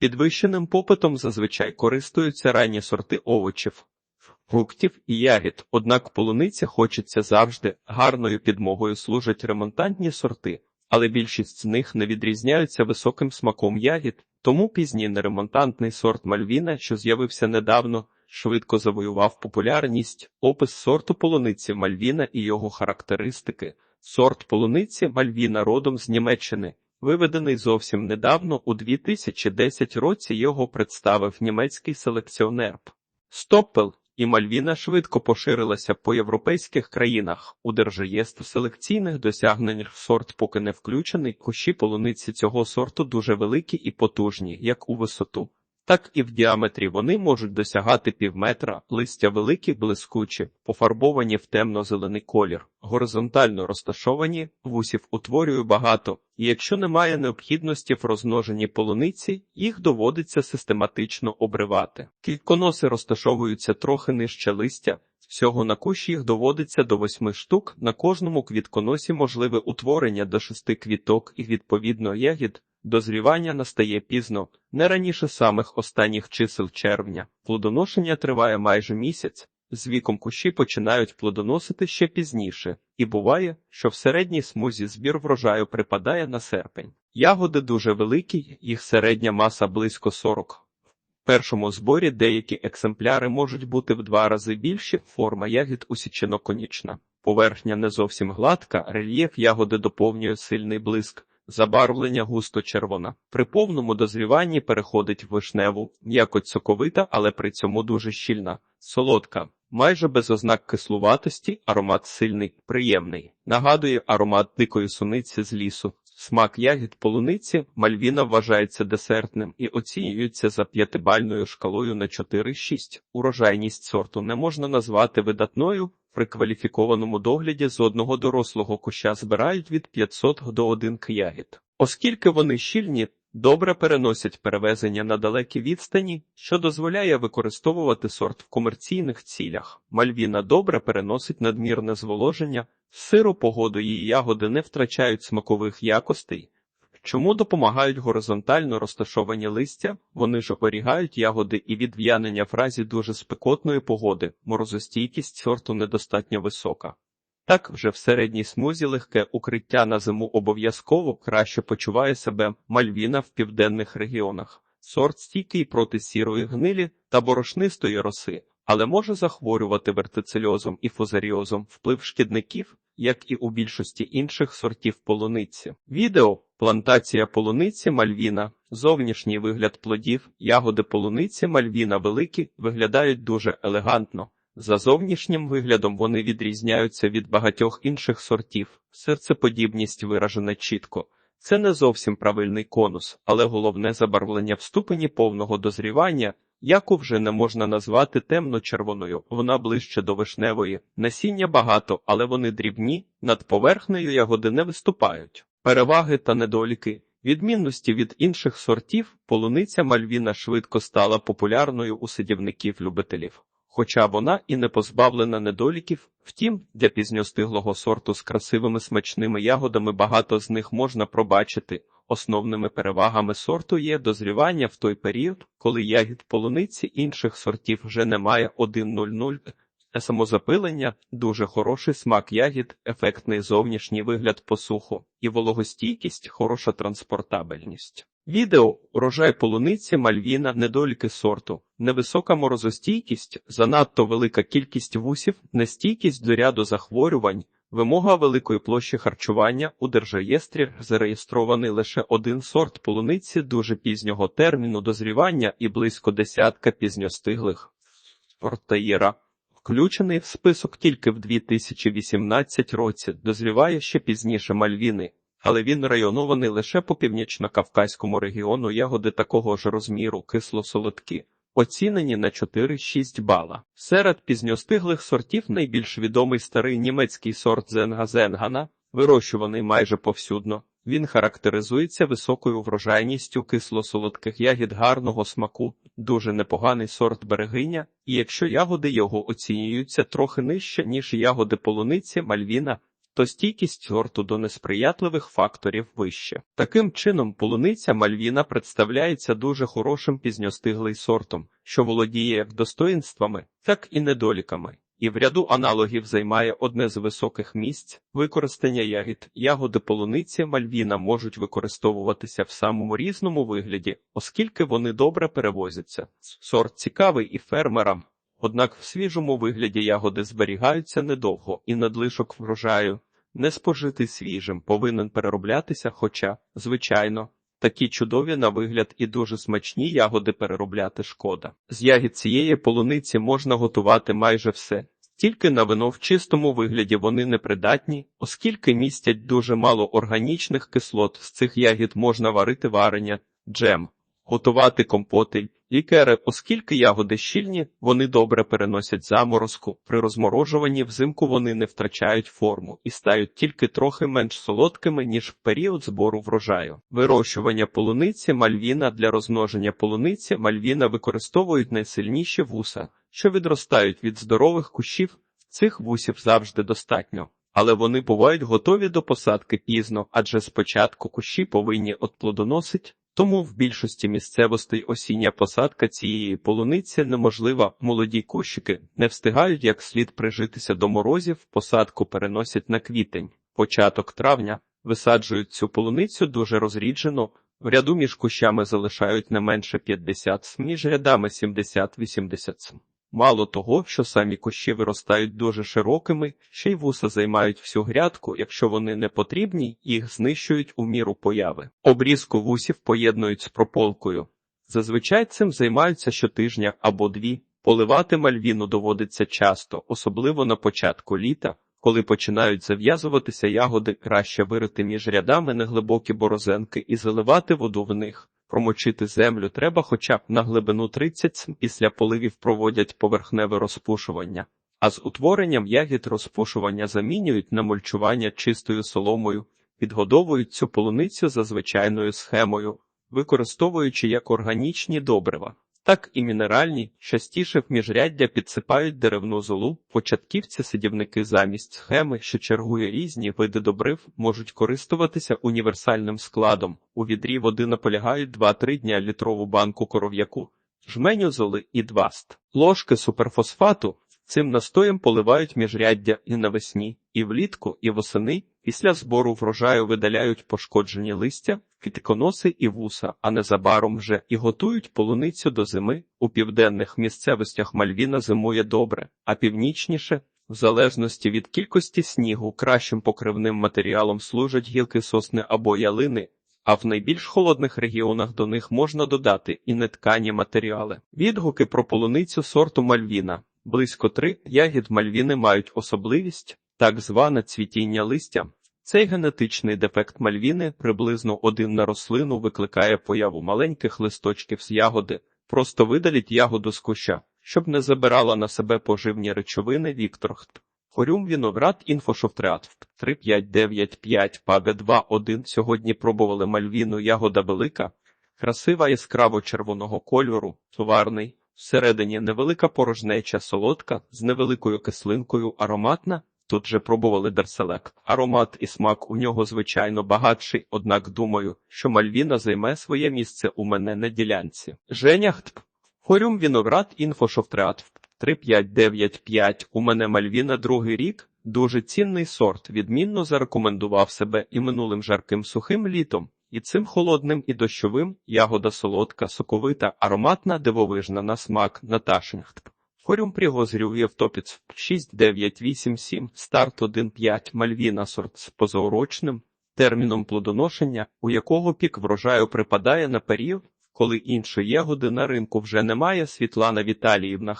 Підвищеним попитом зазвичай користуються ранні сорти овочів, фруктів і ягід, однак полуниця хочеться завжди, гарною підмогою служать ремонтантні сорти, але більшість з них не відрізняються високим смаком ягід, тому пізній неремонтантний сорт Мальвіна, що з'явився недавно, швидко завоював популярність, опис сорту полуниці Мальвіна і його характеристики. Сорт полуниці Мальвіна родом з Німеччини. Виведений зовсім недавно, у 2010 році його представив німецький селекціонер Стоппел, і Мальвіна швидко поширилася по європейських країнах. У держреєстр селекційних досягнень сорт поки не включений. Кущі полуниці цього сорту дуже великі і потужні, як у висоту, так і в діаметрі вони можуть досягати півметра, листя великі, блискучі, пофарбовані в темно-зелений колір, горизонтально розташовані, вусів утворює багато, і якщо немає необхідності в розмноженні полуниці, їх доводиться систематично обривати. Кільконоси розташовуються трохи нижче листя. Всього на кущ їх доводиться до восьми штук, на кожному квітконосі можливе утворення до шести квіток і відповідно ягід, Дозрівання настає пізно, не раніше самих останніх чисел червня. Плодоношення триває майже місяць. З віком кущі починають плодоносити ще пізніше, і буває, що в середній смузі збір врожаю припадає на серпень. Ягоди дуже великі, їх середня маса близько 40. В першому зборі деякі екземпляри можуть бути в два рази більші, форма ягід усічено-конічна. Поверхня не зовсім гладка, рельєф ягоди доповнює сильний блиск. Забарвлення густо червона. При повному дозріванні переходить в вишневу, м'якоть соковита, але при цьому дуже щільна, солодка, майже без ознак кислуватості, аромат сильний, приємний. Нагадує аромат дикої суниці з лісу. Смак ягід полуниці Мальвіна вважається десертним і оцінюється за п'ятибальною шкалою на 4-6. Урожайність сорту не можна назвати видатною. При кваліфікованому догляді з одного дорослого куща збирають від 500 до 1 ягід. Оскільки вони щільні, добре переносять перевезення на далекі відстані, що дозволяє використовувати сорт в комерційних цілях. Мальвіна добре переносить надмірне зволоження, в сиру погоду її ягоди не втрачають смакових якостей. Чому допомагають горизонтально розташовані листя? Вони ж оберігають ягоди і від в'янення в разі дуже спекотної погоди, морозостійкість сорту недостатньо висока. Так, вже в середній смузі легке укриття на зиму обов'язково краще почуває себе мальвіна в південних регіонах. Сорт стійкий проти сірої гнилі та борошнистої роси, але може захворювати вертицельозом і фузаріозом вплив шкідників, як і у більшості інших сортів полуниці. Відео Плантація полуниці Мальвіна, зовнішній вигляд плодів, ягоди полуниці Мальвіна великі, виглядають дуже елегантно. За зовнішнім виглядом вони відрізняються від багатьох інших сортів. Серцеподібність виражена чітко. Це не зовсім правильний конус, але головне забарвлення в ступені повного дозрівання, яку вже не можна назвати темно-червоною, вона ближче до вишневої. Насіння багато, але вони дрібні, над поверхнею ягоди не виступають. Переваги та недоліки. Відмінності від інших сортів, полуниця Мальвіна швидко стала популярною у садівників-любителів. Хоча вона і не позбавлена недоліків, втім, для пізньостиглого сорту з красивими смачними ягодами багато з них можна пробачити. Основними перевагами сорту є дозрівання в той період, коли ягід полуниці інших сортів вже немає. 1.00, самозапилення, дуже хороший смак ягід, ефектний зовнішній вигляд посуху і вологостійкість, хороша транспортабельність. Відео урожай полуниці Мальвіна, недоліки сорту, невисока морозостійкість, занадто велика кількість вусів, нестійкість до ряду захворювань, вимога великої площі харчування у держреєстрі зареєстрований лише один сорт полуниці дуже пізнього терміну дозрівання і близько десятка пізньостиглих сортаїра. Включений в список тільки в 2018 році, дозріває ще пізніше Мальвіни, але він районований лише по північно-кавказькому регіону ягоди такого ж розміру, кисло-солодкі, оцінені на 4-6 бала. Серед пізньостиглих сортів найбільш відомий старий німецький сорт Зенга-Зенгана, вирощуваний майже повсюдно. Він характеризується високою врожайністю кисло-солодких ягід гарного смаку, дуже непоганий сорт берегиня, і якщо ягоди його оцінюються трохи нижче, ніж ягоди полуниці, мальвіна, то стійкість сорту до несприятливих факторів вище. Таким чином, полуниця Мальвіна представляється дуже хорошим пізньостиглий сортом, що володіє як достоїнствами, так і недоліками. І в ряду аналогів займає одне з високих місць використання ягід. Ягоди полуниці Мальвіна можуть використовуватися в самому різному вигляді, оскільки вони добре перевозяться. Сорт цікавий і фермерам. Однак в свіжому вигляді ягоди зберігаються недовго, і надлишок врожаю, не спожитий свіжим, повинен перероблятися, хоча, звичайно, такі чудові на вигляд і дуже смачні ягоди переробляти шкода. З ягід цієї полуниці можна готувати майже все. Тільки на вино в чистому вигляді вони непридатні, оскільки містять дуже мало органічних кислот. З цих ягід можна варити варення, джем, готувати компоти, лікери, оскільки ягоди щільні, вони добре переносять заморозку. При розморожуванні взимку вони не втрачають форму і стають тільки трохи менш солодкими, ніж в період збору врожаю. Вирощування полуниці мальвіна для розмноження полуниці мальвіна використовують найсильніші вуса, що відростають від здорових кущів. Цих вусів завжди достатньо. Але вони бувають готові до посадки пізно, адже спочатку кущі повинні отплодоносить, тому в більшості місцевостей осіння посадка цієї полуниці неможлива. Молоді кущики не встигають як слід прижитися до морозів, посадку переносять на квітень. Початок травня висаджують цю полуницю дуже розріджено. В ряду між кущами залишають не менше 50 см, між рядами 70-80 см. Мало того, що самі кущі виростають дуже широкими, ще й вуса займають всю грядку, якщо вони не потрібні, їх знищують у міру появи. Обрізку вусів поєднують з прополкою. Зазвичай цим займаються щотижня або дві. Поливати мальвіну доводиться часто, особливо на початку літа, коли починають зав'язуватися ягоди, краще вирити між рядами неглибокі борозенки і заливати воду в них. Промочити землю треба хоча б на глибину 30 см. Після поливів проводять поверхневе розпушування, а з утворенням ягід розпушування замінюють на мульчування чистою соломою, підгодовують цю полуницю за звичайною схемою, використовуючи як органічні добрива. Так і мінеральні, частіше в міжряддя підсипають деревну золу, початківці сидівники замість схеми, що чергує різні види добрив, можуть користуватися універсальним складом. У відрі води наполягають 2-3 дня літрову банку коров'яку, жменю золи і дваст. Ложки суперфосфату цим настоєм поливають міжряддя і навесні, і влітку, і восени. Після збору врожаю видаляють пошкоджені листя, квітконоси і вуса, а незабаром вже і готують полуницю до зими. У південних місцевостях Мальвіна зимує добре, а північніше, в залежності від кількості снігу, кращим покривним матеріалом служать гілки сосни або ялини. А в найбільш холодних регіонах до них можна додати і неткані матеріали. Відгуки про полуницю сорту Мальвіна. Близько три ягід Мальвіни мають особливість так зване цвітіння листя. Цей генетичний дефект мальвіни приблизно один на рослину викликає появу маленьких листочків з ягоди. Просто видаліть ягоду з куща, щоб не забирала на себе поживні речовини Вікторхт. Хорюм віноград інфошофтреат 3595 паге 21 Сьогодні пробували мальвіну ягода велика, красива яскраво червоного кольору, товарний, всередині невелика порожнеча солодка з невеликою кислинкою ароматна. Тут же пробували Дерселек. Аромат і смак у нього, звичайно, багатший, однак думаю, що Мальвіна займе своє місце у мене на ділянці. Женя Хтп. Хорюм Віноград інфошофтреат 3595. У мене Мальвіна другий рік. Дуже цінний сорт. Відмінно зарекомендував себе і минулим жарким сухим літом, і цим холодним і дощовим ягода солодка, соковита, ароматна, дивовижна на смак Наташинхтп. Хорюм пригозрів Євтопіц 6987, старт 1.5, Мальвіна сорт з позаурочним терміном плодоношення, у якого пік врожаю припадає на період, коли іншої ягоди на ринку вже немає Світлана Віталіївна.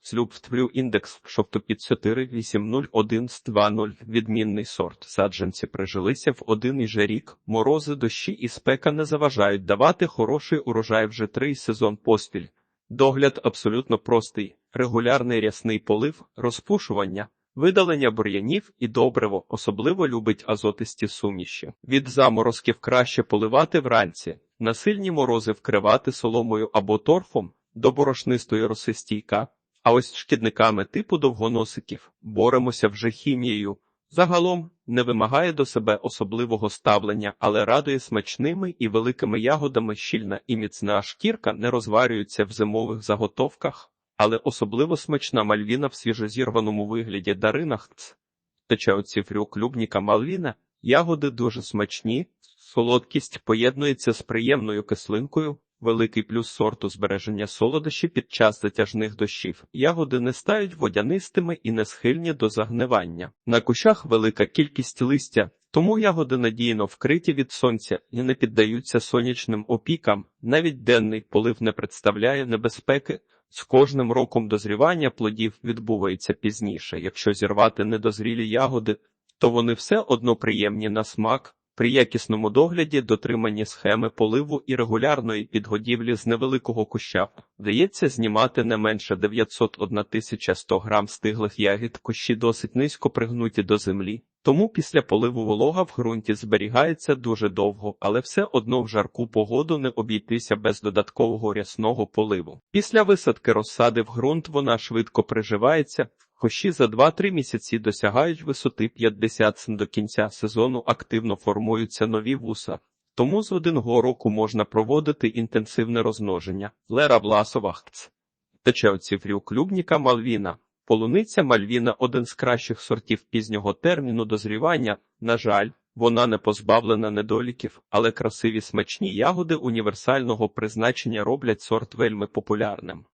Слюб втвлю індекс шоптопід 4801 з 20. Відмінний сорт. Саджанці прижилися в один і же рік. Морози, дощі і спека не заважають давати хороший урожай вже три сезон поспіль. Догляд абсолютно простий, регулярний рясний полив, розпушування, видалення бур'янів і добриво особливо любить азотисті суміші. Від заморозків краще поливати вранці, на сильні морози вкривати соломою або торфом, до борошнистої роси стійка, а ось шкідниками типу довгоносиків боремося вже хімією. Загалом не вимагає до себе особливого ставлення, але радує смачними і великими ягодами щільна і міцна шкірка не розварюється в зимових заготовках, але особливо смачна мальвіна в свіжозірваному вигляді даринах. Ц. Тече оцифрю клубніка мальвіна, ягоди дуже смачні, солодкість поєднується з приємною кислинкою, великий плюс сорту збереження солодощі під час затяжних дощів. Ягоди не стають водянистими і не схильні до загнивання. На кущах велика кількість листя, тому ягоди надійно вкриті від сонця і не піддаються сонячним опікам. Навіть денний полив не представляє небезпеки. З кожним роком дозрівання плодів відбувається пізніше. Якщо зірвати недозрілі ягоди, то вони все одно приємні на смак. При якісному догляді дотриманні схеми поливу і регулярної підгодівлі з невеликого куща вдається знімати не менше 901 100 грам стиглих ягід, кущі досить низько пригнуті до землі, тому після поливу волога в ґрунті зберігається дуже довго, але все одно в жарку погоду не обійтися без додаткового рясного поливу. Після висадки розсади в ґрунт вона швидко приживається. Кущі за 2-3 місяці досягають висоти 50 см. до кінця сезону активно формуються нові вуса. Тому з одного року можна проводити інтенсивне розмноження. Лера Власова ХЦ. Тече оцифрю клубніка Мальвіна. Полуниця Мальвіна – один з кращих сортів пізнього терміну дозрівання. На жаль, вона не позбавлена недоліків, але красиві смачні ягоди універсального призначення роблять сорт вельми популярним.